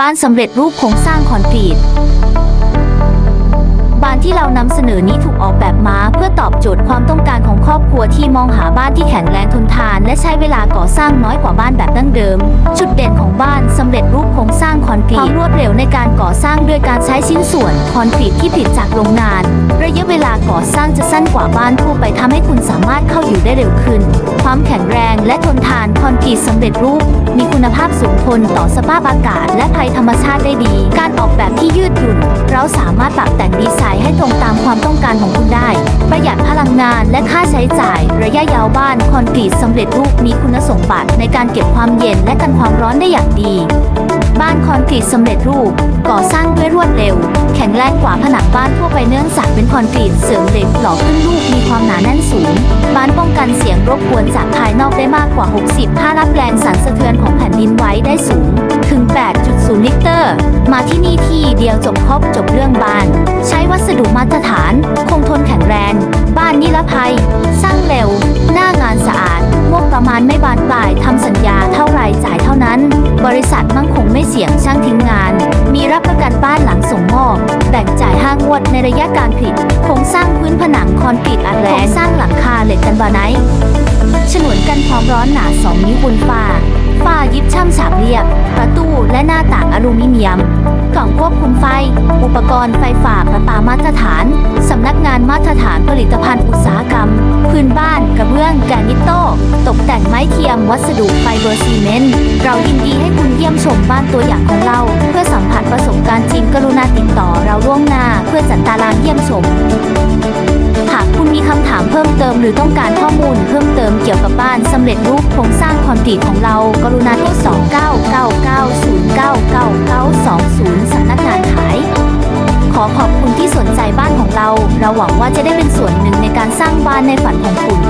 บ้านสำเร็จรูปโครงสร้างคอนกรีตบ้านที่เรานำเสนอนี้ถูกออกแบบมาเพื่อตอบโจทย์ความต้องการของครอบครัวที่มองหาบ้านที่แข็งแรงทนทาน และใช้เวลาก่อสร้างน้อยกว่าบ้านแบบดั้งเดิม จุดเด่นของบ้านสำเร็จรูปโครงสร้างคอนกรีตความรวดเร็วในการก่อสร้างด้วยการใช้ชิ้นส่วนคอนกรีตที่ผลิตจากโรงงาน ระยะเวลาก่อสร้างจะสั้นกว่าบ้านทั่วไปทำให้คุณสามารถเข้าอยู่ได้เร็วขึ้น ความแข็งแรงและทนทานคอนกรีตสำเร็จรูป มีคุณภาพสูง ทนต่อสภาพอากาศ และภัยธรรมชาติได้ดี การออกแบบที่ยืดหยุ่น เราสามารถปรับแต่งดีไซน์ให้ตรงตามความต้องการของคุณได้ ประหยัดพลังงานและค่าใช้จ่าย ระยะยาวบ้านคอนกรีตสำเร็จรูปมีคุณสมบัติในการเก็บความเย็นและกันความร้อนได้อย่างดี บ้านคอนกรีตสำเร็จรูป ก่อสร้างด้วยรวดเร็ว แข็งแรงกว่าผนังบ้านทั่วไปเนื่องจากเป็นคอนกรีตเสริมเหล็กหล่อขึ้นรูปมีความหนาแน่นสูง บ้านป้องกันเสียงรบกวนจากภายนอกได้มากกว่า 60 ถ้ารับแรงสั่นสะเทือนของแผ่นดินไหวได้สูง ถึง 8.0 ลิตรมาที่นี่ที่เดียวจบครบจบเรื่องบ้าน ใช้วัสดุมาตรฐาน คงทนแข็งแรง บ้านนิรภัย สร้างเร็ว หน้างานสะอาดงบประมาณไม่บานปลายทำสัญญาเท่าไรจ่ายเท่านั้น บริษัทมั่งคง ไม่เสี่ยงช่างทิ้งงาน มีรับประกันบ้านหลังส่งมอบ แบ่งจ่ายห้างวดในระยะการผลิตโครงสร้างพื้นผนังคอนกรีตอัดแรงโครงสร้างหลังคาเหล็กกันบาไนฉนวนกันความร้อนหนา 2 นิ้วบนฝ้าฝ้ายิบช่ำฉาบเรียบ ประตูและหน้าต่าง อลูมิเนียม กล่องควบคุมไฟ อุปกรณ์ไฟฝากประปามาตรฐาน สำนักงานมาตรฐานผลิตภัณฑ์อุตสาหกรรม พื้นบ้านกระเบื้องแกนิตโต้ตกแต่งไม้เทียมวัสดุไฟเบอร์ซีเมนต์เรายินดีให้คุณเยี่ยมชมบ้านตัวอย่างของเรา เพื่อสัมผัสประสบการณ์จริงกรุณาติดต่อเราล่วงหน้า เพื่อจัดตารางเยี่ยมชมหากคุณมีคำถามเพิ่มเติมหรือต้องการข้อมูลเพิ่มเติมเกี่ยวกับบ้านสำเร็จรูปโครงสร้างคอนกรีตของเรา กรุณาโทร2 9 9 9 ที่สนใจบ้านของเรา เราหวังว่าจะได้เป็นส่วนหนึ่งในการสร้างบ้านในฝันของคุณ